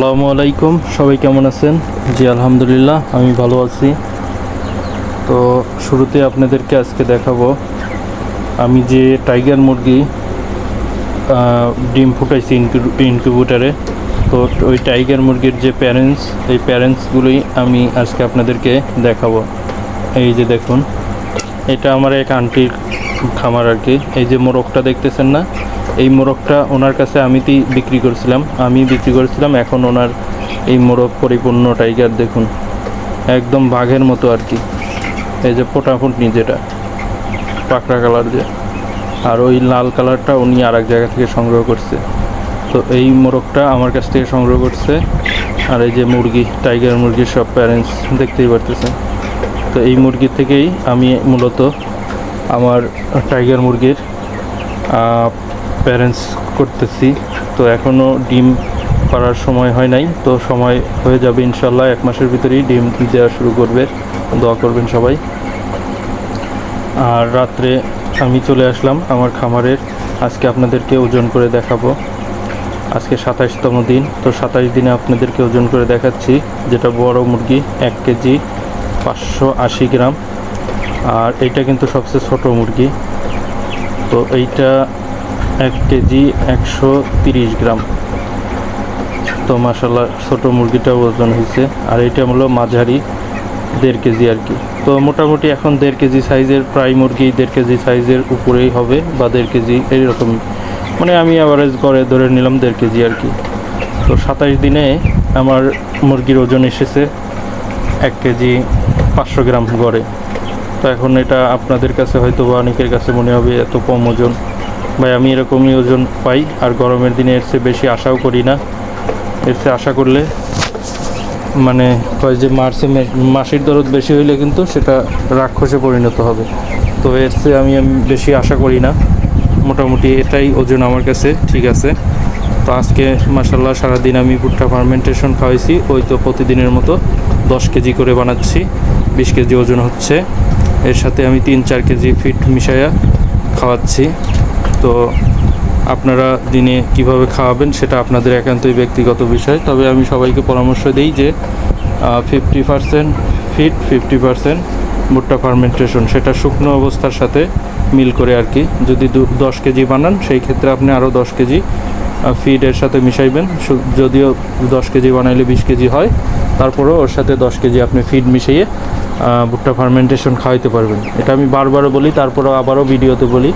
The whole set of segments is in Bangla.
আসসালামু আলাইকুম। সবাই কেমন আছেন? জি, আলহামদুলিল্লাহ, আমি ভালো আছি। তো শুরুতে আপনাদেরকে আজকে দেখাবো, আমি যে টাইগার মুরগি ডিম ফুটাইছি ইনকিউবেটারে, তো ওই টাইগার মুরগির যে প্যারেন্টস এই প্যারেন্টসগুলোই আমি আজকে আপনাদেরকে দেখাবো। এই যে দেখুন, এটা আমার এক আন্টির খামার আর কি। এই যে মোরগটা দেখতেছেন না এই মোরগটা ওনার কাছে আমি তি বিক্রি করছিলাম। আমি বিক্রি করেছিলাম, এখন ওনার এই মোরগ পরিপূর্ণ টাইগার দেখুন। একদম বাঘের মতো আর কি। এই যে ফোটাফুটনি যেটা, পাকড়া কালার যে। আর ওই লাল কালারটা উনি আর এক জায়গা থেকে সংগ্রহ করছে। তো এই মোরগটা আমার কাছ থেকে সংগ্রহ করছে। আর এই যে মুরগি, টাইগার মুরগির সব প্যারেন্টস দেখতেই পারতেছেন। তো এই মুরগি থেকেই আমি মূলত আমার টাইগার মুরগির প্যারেন্টস করতেছি। তো এখনও ডিম পাড়ার সময় হয় নাই। তো সময় হয়ে যাবে ইনশাল্লাহ এক মাসের ভিতরেই ডিম দেওয়া শুরু করবে। দোয়া করবেন সবাই। আর রাত্রে আমি চলে আসলাম আমার খামারের। আজকে আপনাদেরকে ওজন করে দেখাবো। আজকে সাতাশতম দিন। তো সাতাশ দিনে আপনাদেরকে ওজন করে দেখাচ্ছি, যেটা বড় মুরগি, এক কেজি, পাঁচশো আশি গ্রাম। আর এইটা কিন্তু সবচেয়ে ছোট মুরগি। তো এইটা এক কেজি একশো তিরিশ গ্রাম। তো মাসাল্লাহ ছোটো মুরগিটাও ওজন হয়েছে। আর এটা হলো মাঝারি, দেড় কেজি আর কি। তো মোটামুটি এখন দেড় কেজি সাইজের, প্রায় মুরগি দেড় কেজি সাইজের উপরেই হবে বা দেড় কেজি, এইরকম। মানে আমি অ্যাভারেজ করে ধরে নিলাম দেড় কেজি আর কি। তো সাতাশ দিনে আমার মুরগির ওজন এসেছে এক কেজি পাঁচশো গ্রাম গড়ে। তো এখন এটা আপনাদের কাছে হয়তো বা অনেকের কাছে মনে হবে এত কম ওজন। ভাই, আমি এরকমই ওজন পাই আর গরমের দিনে এর চেয়ে বেশি আশাও করি না। এর চেয়ে আশা করলে মানে কয় যে মার্চে মাসির দরদ বেশি হইলে কিন্তু সেটা রাক্ষসে পরিণত হবে। তো এর চেয়ে আমি আমি বেশি আশা করি না। মোটামুটি এটাই ওজন আমার কাছে, ঠিক আছে। তো আজকে মাসাল্লাহ সারাদিন আমি ভুট্টা ফার্মেন্টেশন খাওয়াইছি, ওই তো প্রতিদিনের মতো দশ কেজি করে বানাচ্ছি, বিশ কেজি ওজন হচ্ছে। এর সাথে আমি তিন চার কেজি ফিট মিশাইয়া খাওয়াচ্ছি। তো আপনারা দিনে কীভাবে খাওয়াবেন সেটা আপনাদের একান্তই ব্যক্তিগত বিষয়। তবে আমি সবাইকে পরামর্শ দিই যে fifty percent fit fifty percent ভুট্টা ফার্মেন্টেশন সেটা শুকনো অবস্থার সাথে মিল করে আর কি। যদি দশ কেজি বানান, সেই ক্ষেত্রে আপনি আরও দশ কেজি ফিডের সাথে মিশাইবেন। যদিও দশ কেজি বানাইলে বিশ কেজি হয়, তারপরেও ওর সাথে দশ কেজি আপনি ফিড মিশিয়ে ভুট্টা ফার্মেন্টেশন খাওয়াইতে পারবেন। এটা আমি বারবারও বলি, তারপরেও আবারও ভিডিওতে বলি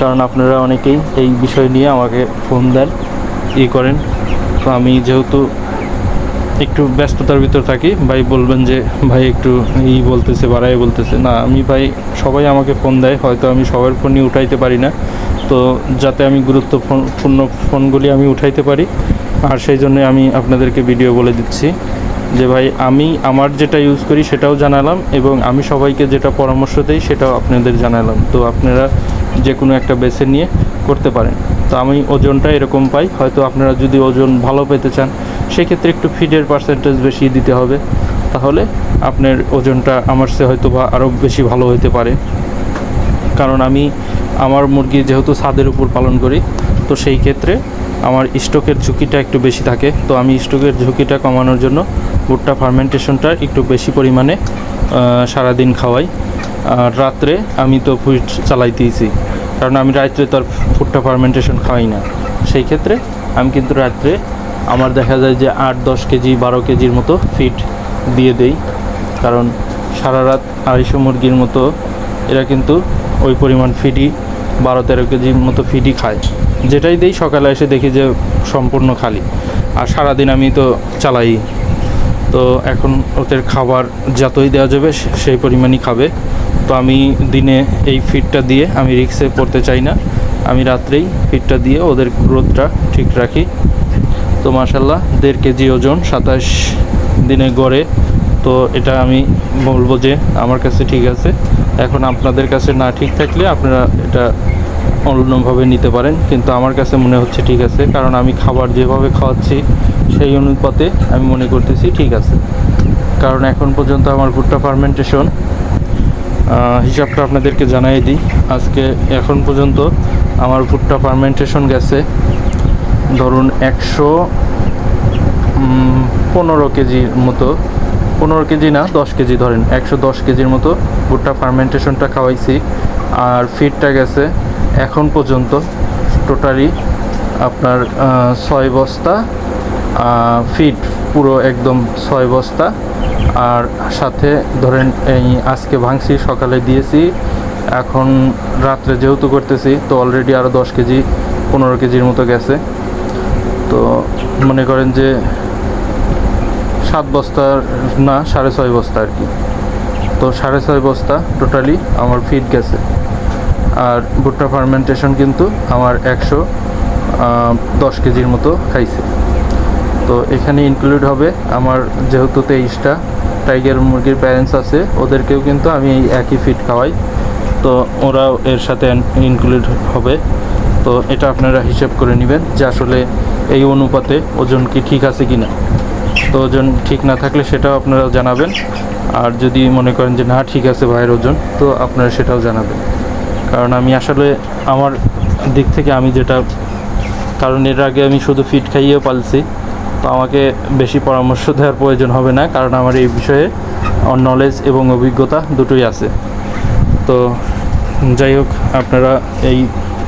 কারণ আপনারা অনেকেই এই বিষয় নিয়ে আমাকে ফোন দেন, ই করেন। তো আমি যেহেতু একটু ব্যস্ততার ভিতর থাকি, ভাই বলবেন যে, ভাই একটু ই বলতেছে বাড়াই বলতেছে। না, আমি ভাই, সবাই আমাকে ফোন দেয়, হয়তো আমি সবার ফোনই উঠাইতে পারি না। তো যাতে আমি গুরুত্বপূর্ণ ফোনগুলি আমি উঠাইতে পারি, আর সেই জন্য আমি আপনাদেরকে ভিডিও বলে দিচ্ছি। যে ভাই, আমি আমার যেটা ইউজ করি সেটাও জানালাম এবং আমি সবাইকে যেটা পরামর্শ দিই সেটাও আপনাদের জানালাম। তো আপনারা যে কোনো একটা বেছে নিয়ে করতে পারেন। তো আমি ওজনটা এরকম পাই, হয়তো আপনারা যদি ওজন ভালো পেতে চান, সেক্ষেত্রে একটু ফিডের পার্সেন্টেজ বেশি দিতে হবে। তাহলে আপনার ওজনটা আমার সে হয়তো বা আরও বেশি ভালো হতে পারে। কারণ আমি, আমার মুরগি যেহেতু ছাদের উপর পালন করি তো সেই ক্ষেত্রে আমার স্টকের ঝুঁকিটা একটু বেশি থাকে। তো আমি স্টকের ঝুঁকিটা কমানোর জন্য ভুট্টা ফার্মেন্টেশনটা একটু বেশি পরিমাণে সারাদিন খাওয়াই। আর রাত্রে আমি তো ফুড চালাইতেইছি, কারণ আমি রাত্রে তো আর ভুট্টা ফার্মেন্টেশন খাওয়াই না। সেই ক্ষেত্রে আমি কিন্তু রাত্রে আমার দেখা যায় যে আট, দশ কেজি, বারো কেজির মতো ফিড দিয়ে দেই। কারণ সারা রাত আড়াইশো মুরগির মতো এরা কিন্তু ওই পরিমাণ ফিডি বারো তেরো কেজির মতো ফিডি খায়। যেটাই দেই, সকালে এসে দেখি যে সম্পূর্ণ খালি। আর সারাদিন আমি তো চালাই। তো এখন ওদের খাবার যতই দেওয়া যাবে সেই পরিমাণই খাবে। তো আমি দিনে এই ফিডটা দিয়ে আমি রিক্সে পড়তে চাই না। আমি রাত্রেই ফিডটা দিয়ে ওদের গ্রোথটা ঠিক রাখি। তো মাসাল্লাহ দেড় কেজি ওজন, সাতাশ দিনে গড়ে। তো এটা আমি বলব যে আমার কাছে ঠিক আছে। এখন আপনাদের কাছে না ঠিক থাকলে আপনারা এটা অন্যভাবে নিতে পারেন। কিন্তু আমার কাছে মনে হচ্ছে ঠিক আছে, কারণ আমি খাবার যেভাবে খাওয়াচ্ছি সেই অনুপাতে আমি মনে করতেছি ঠিক আছে। কারণ এখন পর্যন্ত আমার ভুট্টা ফার্মেন্টেশন হিসাবটা আপনাদেরকে জানাই দিই। আজকে এখন পর্যন্ত আমার ভুট্টা ফার্মেন্টেশন গেছে, ধরুন একশো পনেরো কেজির মতো। পনেরো কেজি না, দশ কেজি ধরেন, একশো দশ কেজির মতো ভুট্টা ফার্মেন্টেশনটা খাওয়াইছি। আর ফিডটা গেছে এখন পর্যন্ত টোটালি আপনার ছয় বস্তা ফিড পুরো একদম ছয় বস্তা। আর সাথে ধরেন এই আজকে ভাঙছি, সকালে দিয়েছি, এখন রাত্রে যেহেতু করতেছি, তো অলরেডি আরও দশ কেজি, পনেরো কেজির মতো গেছে। তো মনে করেন যে সাত বস্তার না, সাড়ে ছয় বস্তা আর কি। তো সাড়ে ছয় বস্তা টোটালি আমার ফিট গেছে। আর ভুট্টা ফার্মেন্টেশন কিন্তু আমার একশো দশ কেজির মতো খাইছে। তো এখানে ইনক্লুড হবে আমার যেহেতু তেইশটা টাইগার মুরগির প্যারেন্টস আছে, ওদেরকেও কিন্তু আমি এই একই ফিট খাওয়াই। তো ওরাও এর সাথে ইনক্লুড হবে। তো এটা আপনারা হিসেব করে নেবেন যে আসলে এই অনুপাতে ওজন কি ঠিক আছে কি না তো ওজন ঠিক না থাকলে সেটাও আপনারা জানাবেন। আর যদি মনে করেন যে না, ঠিক আছে ভাইয়ের ওজন, তো আপনারা সেটাও জানাবেন। কারণ আমি আসলে আমার দিক থেকে আমি যেটা, কারণ এর আগে আমি শুধু ফিট খাইয়েও পালছি, তো আমাকে বেশি পরামর্শ দেওয়ার প্রয়োজন হবে না, কারণ আমার এই বিষয়ে নলেজ এবং অভিজ্ঞতা দুটোই আছে। তো যাই হোক, আপনারা এই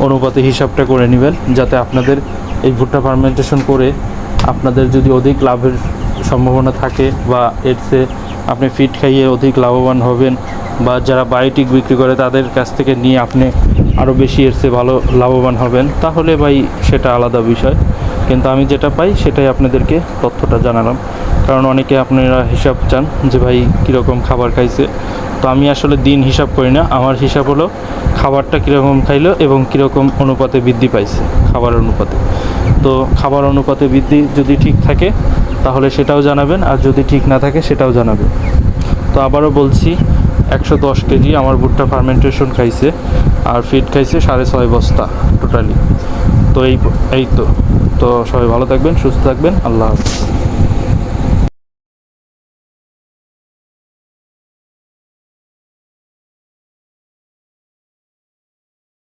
অনুপাতে হিসাবটা করে নেবেন, যাতে আপনাদের এই ভুট্টা ফার্মেন্টেশন করে আপনাদের যদি অধিক লাভের সম্ভাবনা থাকে বা চেয়ে আপনি ফিট খাইয়ে অধিক লাভবান হবেন বা যারা বায়োটিক বিক্রি করে তাদের কাছ থেকে নিয়ে আপনি আরও বেশি এর চেয়ে ভালো লাভবান হবেন, তাহলে ভাই সেটা আলাদা বিষয়। কিন্তু আমি যেটা পাই সেটাই আপনাদেরকে তথ্যটা জানালাম। কারণ অনেকে আপনারা হিসাব চান যে ভাই কীরকম খাবার খাইছে। তো আমি আসলে দিন হিসাব করি না, আমার হিসাব হলো খাবারটা কীরকম খাইলো এবং কীরকম অনুপাতে বৃদ্ধি পাইছে, খাবার অনুপাতে। তো খাবার অনুপাতে বৃদ্ধি যদি ঠিক থাকে, তাহলে সেটাও জানাবেন, আর যদি ঠিক না থাকে, সেটাও জানাবেন। তো আবারও বলছি, একশো দশ কেজি আমার ভুট্টা ফার্মেন্টেশন খাইছে, আর ফিড খাইছে সাড়ে ছয় বস্তা টোটালি তো এই এই তো। তো সবাই ভালো থাকবেন, সুস্থ থাকবেন, আল্লাহ হাফিজ।